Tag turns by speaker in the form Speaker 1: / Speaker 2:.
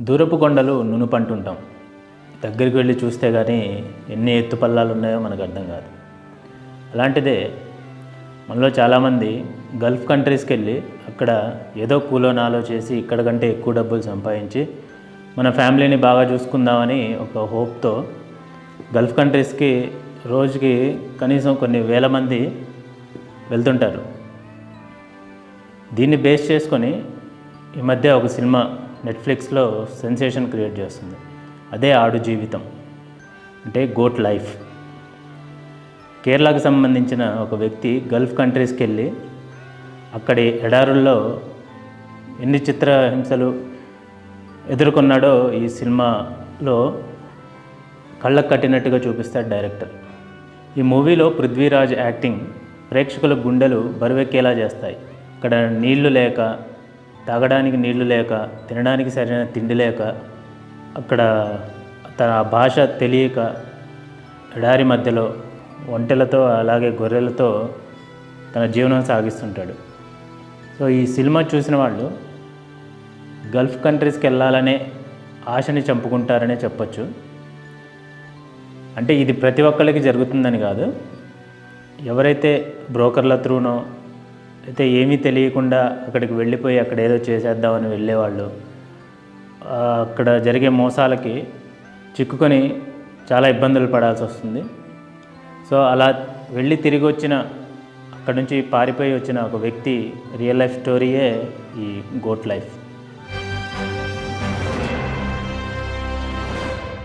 Speaker 1: దూరపు కొండలు నునుపంటుంటాం. దగ్గరికి వెళ్ళి చూస్తే కానీ ఎన్ని ఎత్తు పల్లాలు ఉన్నాయో మనకు అర్థం కాదు. అలాంటిదే మనలో చాలామంది గల్ఫ్ కంట్రీస్కి వెళ్ళి అక్కడ ఏదో కూలో నాలో చేసి ఇక్కడ కంటే ఎక్కువ డబ్బులు సంపాదించి మన ఫ్యామిలీని బాగా చూసుకుందామని ఒక హోప్తో గల్ఫ్ కంట్రీస్కి రోజుకి కనీసం కొన్ని వేల మంది వెళ్తుంటారు. దీన్ని బేస్ చేసుకొని ఈ మధ్య ఒక సినిమా నెట్ఫ్లిక్స్లో సెన్సేషన్ క్రియేట్ చేస్తుంది. అదే ఆడు జీవితం. అంటే గోట్ లైఫ్. కేరళకు సంబంధించిన ఒక వ్యక్తి గల్ఫ్ కంట్రీస్కి వెళ్ళి అక్కడి ఎడారుల్లో ఎన్ని చిత్రహింసలు ఎదుర్కొన్నాడో ఈ సినిమాలో కళ్ళకు కట్టినట్టుగా చూపిస్తాడు డైరెక్టర్. ఈ మూవీలో పృథ్వీరాజ్ యాక్టింగ్ ప్రేక్షకుల గుండెలు బరువెక్కేలా చేస్తాయి. ఇక్కడ నీళ్ళు లేక తాగడానికి నీళ్ళు లేక తినడానికి సరైన తిండి లేక అక్కడ తన భాష తెలియక ఎడారి మధ్యలో ఒంటెలతో అలాగే గొర్రెలతో తన జీవనం సాగిస్తుంటాడు. సో ఈ సినిమా చూసిన వాళ్ళు గల్ఫ్ కంట్రీస్కి వెళ్ళాలనే ఆశని చంపుకుంటారనే చెప్పొచ్చు. అంటే ఇది ప్రతి ఒక్కళ్ళకి జరుగుతుందని కాదు. ఎవరైతే బ్రోకర్ల త్రూనో అయితే ఏమీ తెలియకుండా అక్కడికి వెళ్ళిపోయి అక్కడ ఏదో చేసేద్దామని వెళ్ళేవాళ్ళు. అక్కడ జరిగే మోసాలకి చిక్కుకొని చాలా ఇబ్బందులు పడాల్సి వస్తుంది. సో అలా వెళ్ళి తిరిగి వచ్చిన అక్కడ నుంచి పారిపోయి వచ్చిన ఒక వ్యక్తి రియల్ లైఫ్ స్టోరీయే ఈ గోట్ లైఫ్.